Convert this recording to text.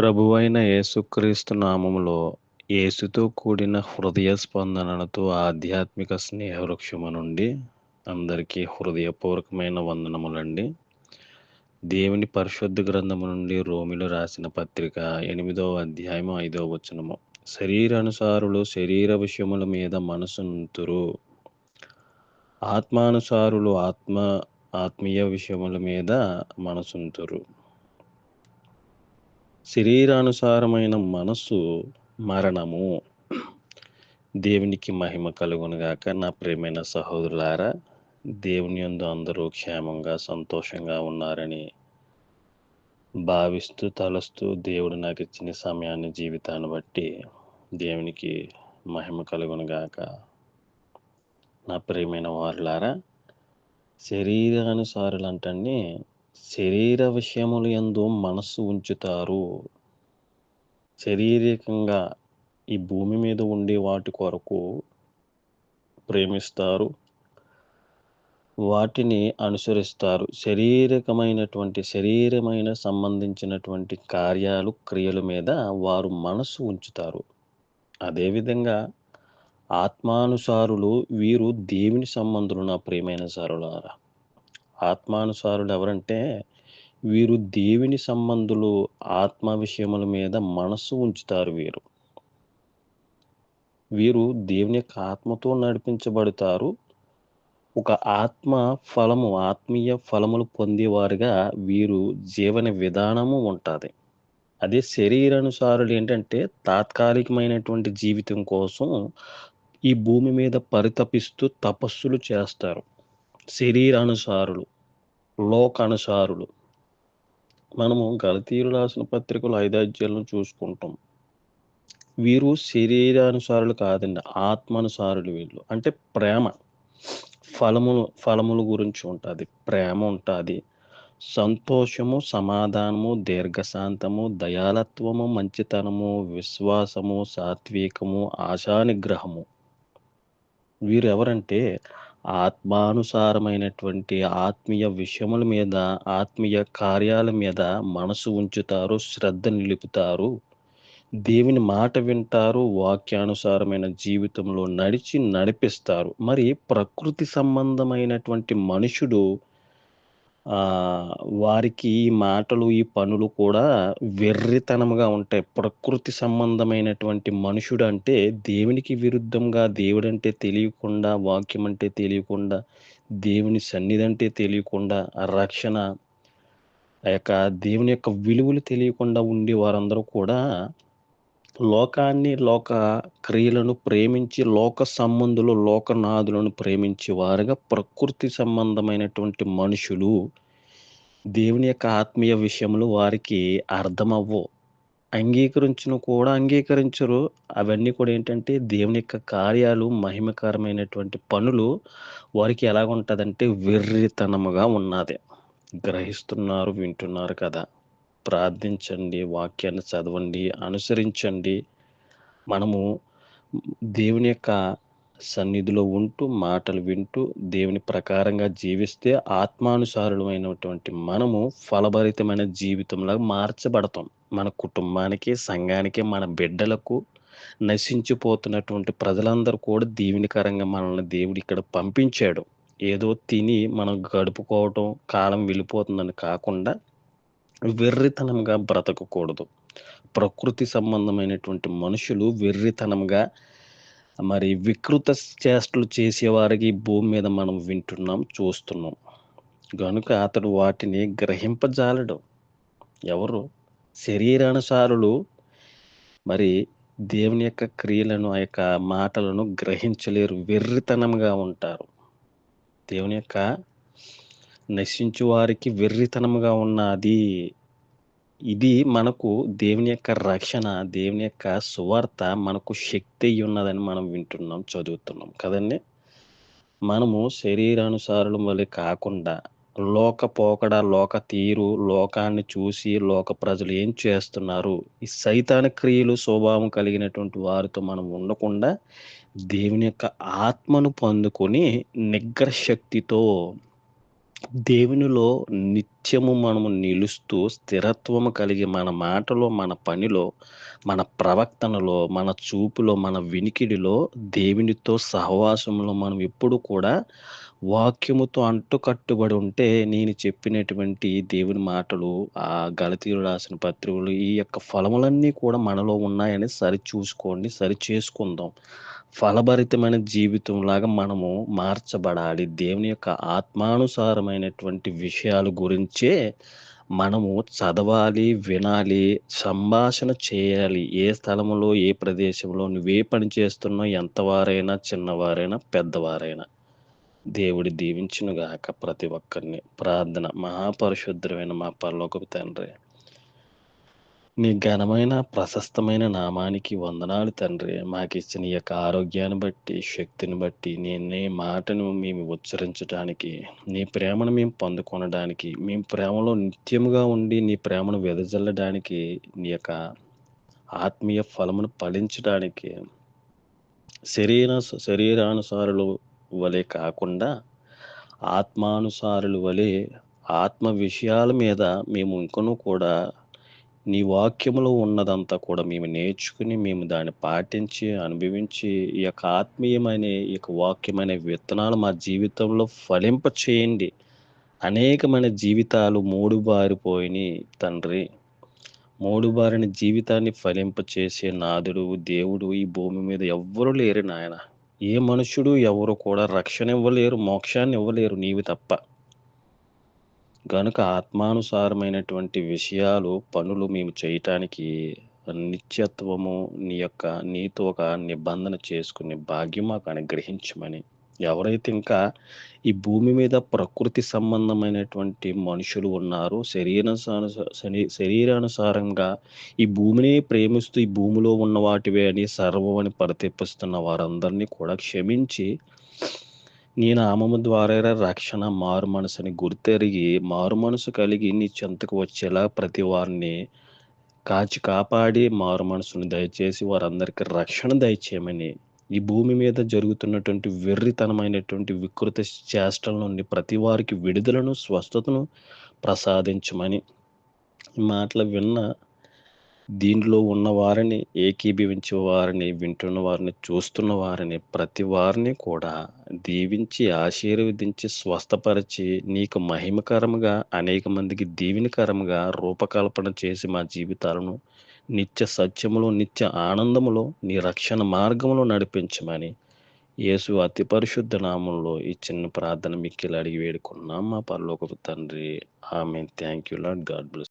ప్రభువైన యేసుక్రీస్తు నామములో యేసుతో కూడిన హృదయ స్పందనలతో ఆధ్యాత్మిక స్నేహవృక్షము నుండి అందరికీ హృదయపూర్వకమైన వందనములండి. దేవుని పరిశుద్ధ గ్రంథము నుండి రోమిలు రాసిన పత్రిక ఎనిమిదవ అధ్యాయము ఐదవ వచనము. శరీరానుసారులు శరీర విషయముల మీద మనసుంతురు ఆత్మానుసారులు ఆత్మ ఆత్మీయ విషయముల మీద మనసుంతురు శరీరానుసారమైన మనసు మరణము. దేవునికి మహిమ కలుగునుగాక నా ప్రేమైన సహోదరులారా దేవుని యందు అందరూ క్షేమంగా సంతోషంగా ఉన్నారని భావిస్తూ తలస్తూ దేవుడు నాకు ఇచ్చిన సమయాన్ని జీవితాన్ని బట్టి దేవునికి మహిమ కలుగునుగాక నా ప్రేమైన వారులారా శరీరానుసారులు అంటే శరీర విషయములు ఎందు మనస్సు ఉంచుతారు. శారీరకంగా ఈ భూమి మీద ఉండే వాటి కొరకు ప్రేమిస్తారు. వాటిని అనుసరిస్తారు. శారీరకమైనటువంటి శరీరమైన సంబంధించినటువంటి కార్యాలు క్రియల మీద వారు మనసు ఉంచుతారు. అదేవిధంగా ఆత్మానుసారులు వీరు దేవుని సంబంధులు నా ప్రియమైన సారులారా ఆత్మానుసారులు ఎవరంటే వీరు దేవుని సంబంధులు ఆత్మ విషయముల మీద మనస్సు ఉంచుతారు వీరు. వీరు దేవుని యొక్క ఆత్మతో నడిపించబడతారు. ఒక ఆత్మ ఫలము ఆత్మీయ ఫలములు పొందేవారుగా వీరు జీవన విధానము ఉంటుంది. అదే శరీరానుసారులు ఏంటంటే తాత్కాలికమైనటువంటి జీవితం కోసం ఈ భూమి మీద పరితపిస్తూ తపస్సులు చేస్తారు. శరీరానుసారులు లోకానుసారులు. మనము గలతీరు రాసిన పత్రికలు ఐదాజ్యాలను చూసుకుంటాం. వీరు శరీరానుసారులు కాదండి ఆత్మానుసారులు వీళ్ళు. అంటే ప్రేమ. ఫలములు ఫలముల గురించి ఉంటుంది. ప్రేమ ఉంటుంది. సంతోషము సమాధానము దీర్ఘశాంతము దయాలత్వము మంచితనము విశ్వాసము సాత్వికము ఆశానిగ్రహము. వీరు ఎవరంటే ఆత్మానుసారమైనటువంటి ఆత్మీయ విషయముల మీద ఆత్మీయ కార్యాల మీద మనసు ఉంచుతారు శ్రద్ధ నిలుపుతారు. దేవుని మాట వింటారు వాక్యానుసారమైన జీవితంలో నడిచి నడిపిస్తారు. మరి ప్రకృతి సంబంధమైనటువంటి మనుషుడు వారికి ఈ మాటలు ఈ పనులు కూడా వెర్రితనముగా ఉంటాయి. ప్రకృతి సంబంధమైనటువంటి మనుషుడు అంటే దేవునికి విరుద్ధంగా దేవుడు అంటే తెలియకుండా వాక్యం అంటే తెలియకుండా దేవుని సన్నిధి అంటే తెలియకుండా రక్షణ ఆ యొక్క దేవుని యొక్క విలువలు తెలియకుండా ఉండే వారందరూ కూడా లోకాన్ని లోక క్రియలను ప్రేమించి లోక సంబంధులు లోకనాథులను ప్రేమించి వారుగా ప్రకృతి సంబంధమైనటువంటి మనుషులు దేవుని యొక్క ఆత్మీయ విషయములు వారికి అర్థమవ్వు. అంగీకరించును కూడా అంగీకరించరు. అవన్నీ కూడా ఏంటంటే దేవుని యొక్క కార్యాలు మహిమకరమైనటువంటి పనులు వారికి ఎలాగుంటుందంటే వెర్రితనముగా ఉన్నది. గ్రహిస్తున్నారు వింటున్నారు కదా. ప్రార్థించండి వాక్యాన్ని చదవండి అనుసరించండి. మనము దేవుని యొక్క సన్నిధిలో ఉంటూ మాటలు వింటూ దేవుని ప్రకారంగా జీవిస్తే ఆత్మానుసారులమైనటువంటి మనము ఫలభరితమైన జీవితంలో మార్చబడతాం. మన కుటుంబానికి సంఘానికి మన బిడ్డలకు నశించిపోతున్నటువంటి ప్రజలందరూ కూడా దీవెనికరంగా మనల్ని దేవుడు ఇక్కడ పంపించాడు. ఏదో తిని మనం గడుపుకోవటం కాలం వెళ్ళిపోతుందని కాకుండా వెర్రితనంగా బ్రతకకూడదు. ప్రకృతి సంబంధమైనటువంటి మనుషులు వెర్రితనంగా మరి వికృత చేష్టలు చేసేవారికి భూమి మీద మనం వింటున్నాం చూస్తున్నాం. కనుక అతడు వాటిని గ్రహింపజాలడు. ఎవరు? శరీరానుసారులు మరి దేవుని యొక్క క్రియలను ఆ యొక్క మాటలను గ్రహించలేరు. వెర్రితనంగా ఉంటారు. దేవుని యొక్క నశించు వారికి వెర్రితనముగా ఉన్నది. ఇది మనకు దేవుని యొక్క రక్షణ దేవుని యొక్క సువార్త మనకు శక్తి ఉన్నదని మనం వింటున్నాం చదువుతున్నాం కదండి? మనము శరీరానుసారుల వలె కాకుండా లోక పోకడ లోక తీరు లోకాన్ని చూసి లోక ప్రజలు ఏం చేస్తున్నారు? ఈ సైతాన క్రియలు స్వభావం కలిగినటువంటి వారితో మనం ఉండకుండా దేవుని యొక్క ఆత్మను పొందుకొని నిగ్రశక్తితో దేవునిలో నిత్యము మనము నిలుస్తూ స్థిరత్వము కలిగి మన మాటలో, మన పనిలో, మన ప్రవర్తనలో, మన చూపులో, మన వినికిడిలో దేవునితో సహవాసంలో మనం ఎప్పుడు కూడా వాక్యముతో అంటుకట్టుబడి ఉంటే నేను చెప్పినటువంటి దేవుని మాటలు ఆ గలతీరు రాసిన పత్రికలు ఈ యొక్క ఫలములన్నీ కూడా మనలో ఉన్నాయని సరిచూసుకోండి, సరిచేసుకుందాం. ఫలభరితమైన జీవితంలాగా మనము మార్చబడాలి. దేవుని యొక్క ఆత్మానుసారమైనటువంటి విషయాల గురించే మనము చదవాలి, వినాలి, సంభాషణ చేయాలి. ఏ స్థలంలో ఏ ప్రదేశంలో నువ్వే పని చేస్తున్నావు, ఎంతవారైనా, చిన్నవారైనా, పెద్దవారైనా. దేవుడి దీవించునుగాక ప్రతి ఒక్కరిని. ప్రార్థన మహాపరిశుద్ధమైన మా పరలోకపు తండ్రి నీ ఘనమైన ప్రశస్తమైన నామానికి వందనాలు తండ్రి. మాకిచ్చిన ఈ యొక్క ఆరోగ్యాన్ని బట్టి శక్తిని బట్టి నీ నీ మాటను మేము ఉచ్చరించడానికి నీ ప్రేమను మేము పొందుకొనడానికి మేము ప్రేమలో నిత్యముగా ఉండి నీ ప్రేమను వెదజల్లడానికి నీ యొక్క ఆత్మీయ ఫలమును ఫలించడానికి శరీర శరీరానుసారులు వలె కాకుండా ఆత్మానుసారులు వలె ఆత్మ విషయాల మీద మేము ఇంకనూ కూడా నీ వాక్యములో ఉన్నదంతా కూడా మేము నేర్చుకుని మేము దాన్ని పాటించి అనుభవించి ఈ యొక్క ఆత్మీయమైన ఈ యొక్క వాక్యమైన విత్తనాలు మా జీవితంలో ఫలింప చేయండి. అనేకమైన జీవితాలు మూడు బారిపోయి తండ్రి. మూడు బారిన జీవితాన్ని ఫలింప చేసే నాదుడు దేవుడు ఈ భూమి మీద ఎవ్వరూ లేరు నాయన. ఏ మనుషుడు ఎవరు కూడా రక్షణ ఇవ్వలేరు మోక్షాన్ని ఇవ్వలేరు నీవి తప్ప. గనుక ఆత్మానుసారమైనటువంటి విషయాలు పనులు మేము చేయటానికి నిత్యత్వము నీ యొక్క నీతో ఒక నిబంధన చేసుకునే భాగ్యం మాకు అనుగ్రహించమని. ఎవరైతే ఇంకా ఈ భూమి మీద ప్రకృతి సంబంధమైనటువంటి మనుషులు ఉన్నారు శరీరానుసార శరీరానుసారంగా ఈ భూమిని ప్రేమిస్తూ ఈ భూమిలో ఉన్న వాటివే అని సర్వం అని పరితెప్పిస్తున్న వారందరినీ కూడా క్షమించి నీ నామము ద్వారా రక్షణ మారు మనసుని గుర్తెరిగి మారు మనసు కలిగి నీ చెంతకు వచ్చేలా ప్రతి వారిని కాచి కాపాడి మారు మనసును దయచేసి వారందరికీ రక్షణ దయచేయమని ఈ భూమి మీద జరుగుతున్నటువంటి వెర్రితనమైనటువంటి వికృత చేష్టల నుండి ప్రతి వారికి విడుదలను స్వస్థతను ప్రసాదించమని ఈ మాటలు విన్న దీనిలో ఉన్న వారిని ఏకీభవించే వారిని వింటున్న వారిని చూస్తున్న వారిని ప్రతి వారిని కూడా దీవించి ఆశీర్వదించి స్వస్థపరిచి నీకు మహిమకరముగా అనేక మందికి దీవినికరముగా రూపకల్పన చేసి మా జీవితాలను నిత్య సత్యములో నిత్య ఆనందములో నీ రక్షణ మార్గంలో నడిపించమని యేసు అతి పరిశుద్ధ నామంలో ఈ చిన్న ప్రార్థన మిక్కిలు అడిగి వేడుకున్నాం. మా పరలోకపు తండ్రి. ఆమె thank you Lord God bless